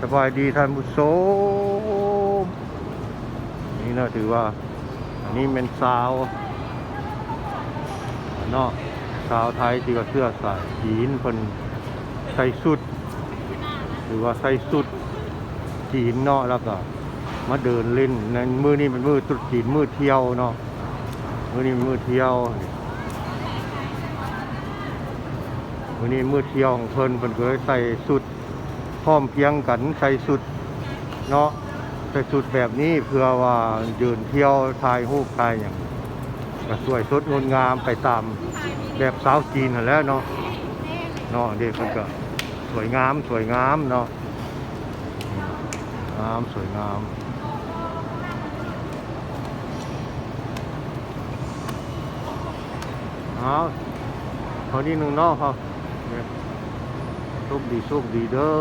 สบายดีท่านผู้ชมนี่นะถือว่า อันนี้เป็นสาวเนาะสาวไทยที่ก็เสื้อสายจีนเพิ่นใส่สุด หรือว่าใส่สุดจีนเนาะแล้วก็มาเดินเล่นในมือนี้เป็นมือตรุษจีนมือเที่ยวเนาะมือนี้เป็นมือเที่ยวมือนี้มือเที่ยวของเพิ่นเพิ่นก็ใส่สุด ร้อมเพียงกันใส่สุดเนาะใส่สุดแบบนี้เพื่อว่าเดินเที่ยวถ่ายรูปถ่ายอย่างก็สวยสดงดงามไปตามแบบสาวจีนนั่นแหล้วเนาะเนาะเด็กมันก็สวยงามสวยงามเนาะงามสวยงามเอาเท่านี้หนึ่งเนาะครับเนี่ยโช คดีโชคดีเด้อ